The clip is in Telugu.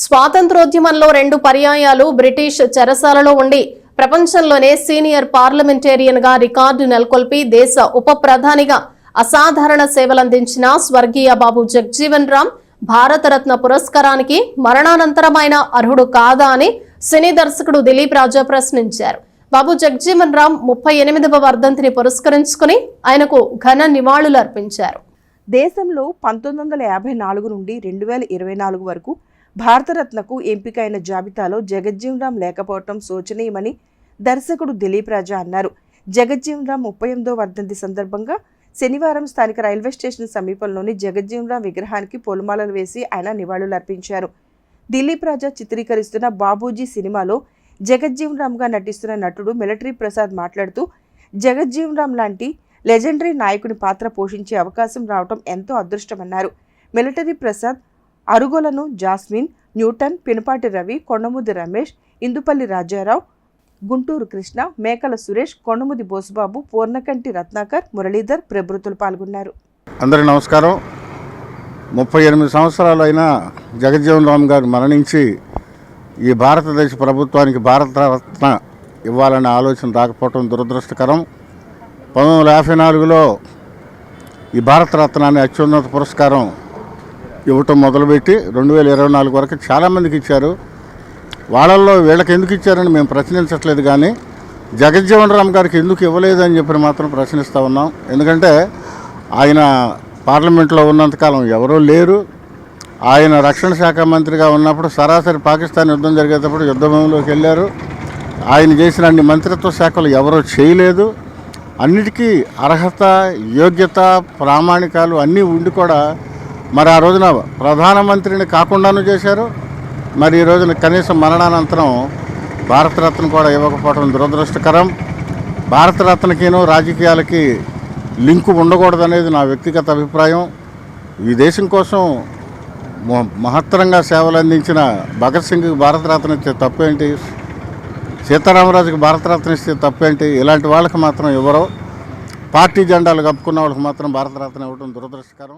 స్వాతంత్రోద్యమంలో రెండు పర్యాయాలు బ్రిటిష్ చెరసాలలో ఉండి ప్రపంచంలోనే సీనియర్ పార్లమెంటేరియన్గా రికార్డు నెలకొల్పి దేశ ఉప ప్రధానిగా అసాధారణ సేవలందించిన స్వర్గీయ బాబు జగ్జీవన్ రామ్ భారతరత్న పురస్కారానికి మరణానంతరమైన అర్హుడు కాదా అని సినీ దర్శకుడు దిలీప్ రాజా ప్రశ్నించారు. బాబు జగ్జీవన్ రామ్ ముప్పై ఎనిమిదవ వర్ధంతిని పురస్కరించుకుని ఆయనకు ఘన నివాళులు అర్పించారు దేశంలో పంతొమ్మిది వందల యాభై నాలుగు నుండి రెండు వేల ఇరవై నాలుగు వరకు భారతరత్నకు ఎంపికైన జాబితాలో జగజ్జీవరాం రామ్ లేకపోవటం శోచనీయమని దర్శకుడు దిలీప్ రాజా అన్నారు. జగజ్జీవరాం రామ్ ముప్పై ఎనిమిదో వర్ధంతి సందర్భంగా శనివారం స్థానిక రైల్వే స్టేషన్ సమీపంలోని జగజ్జీవరాం రామ్ విగ్రహానికి పూలమాలలు వేసి ఆయన నివాళులర్పించారు దిలీప్ రాజా చిత్రీకరిస్తున్న బాబూజీ సినిమాలో జగజ్జీవన్ నటిస్తున్న నటుడు మిలిటరీ ప్రసాద్ మాట్లాడుతూ జగజ్జీవరాం లాంటి లెజెండరీ నాయకుని పాత్ర పోషించే అవకాశం రావటం ఎంతో అదృష్టమన్నారు. Military Prasad Arugolanu Jasmine Newton Pinapati Ravi Kondamudi Ramesh Indupalli Rajarao Guntur Krishna Mekala Suresh Kondamudi Bosubabu పూర్ణకంటి Ratnakar Muralidhar ప్రభృతులు పాల్గొన్నారు. అందరి నమస్కారం. ముప్పై ఎనిమిది సంవత్సరాలు అయిన జగజ్జీవన్ రామ్ గారు మరణించి ఈ భారతదేశ ప్రభుత్వానికి భారతరత్న ఇవ్వాలనే ఆలోచన రాకపోవడం దురదృష్టకరం. పంతొమ్మిది వందల యాభై నాలుగులో ఈ భారతరత్నాన్ని అత్యున్నత పురస్కారం ఇవ్వటం మొదలుపెట్టి రెండు వేల ఇరవై నాలుగు వరకు చాలామందికి ఇచ్చారు. వాళ్ళల్లో వీళ్ళకి ఎందుకు ఇచ్చారని మేము ప్రశ్నించట్లేదు కానీ జగజ్జీవన్ రామ్ గారికి ఎందుకు ఇవ్వలేదని చెప్పి మాత్రం ప్రశ్నిస్తూ ఉన్నాం. ఎందుకంటే ఆయన పార్లమెంట్లో ఉన్నంతకాలం ఎవరూ లేరు. ఆయన రక్షణ శాఖ మంత్రిగా ఉన్నప్పుడు సరాసరి పాకిస్తాన్ యుద్ధం జరిగేటప్పుడు యుద్ధ భూమిలోకి వెళ్ళారు. ఆయన చేసిన అన్ని మంత్రిత్వ శాఖలు ఎవరూ చేయలేదు. అన్నిటికీ అర్హత యోగ్యత ప్రామాణికాలు అన్నీ ఉండి కూడా మరి ఆ రోజున ప్రధానమంత్రిని కాకుండాను చేశారు. మరి ఈ రోజున కనీసం మరణానంతరం భారతరత్న కూడా ఇవ్వకపోవడం దురదృష్టకరం. భారతరత్నకిను రాజకీయాలకి లింకు ఉండకూడదనేది నా వ్యక్తిగత అభిప్రాయం. ఈ దేశం కోసం మ- మహత్తరంగా సేవలు అందించిన భగత్ సింగ్కి భారతరత్న ఇస్తే తప్పేంటి? సీతారామరాజుకి భారతరత్న ఇస్తే తప్పేంటి? ఇలాంటి వాళ్ళకి మాత్రం ఇవ్వరు పార్టీ జెండాలు కప్పుకున్న వాళ్ళకి మాత్రం భారతరత్న ఇవ్వడం దురదృష్టకరం.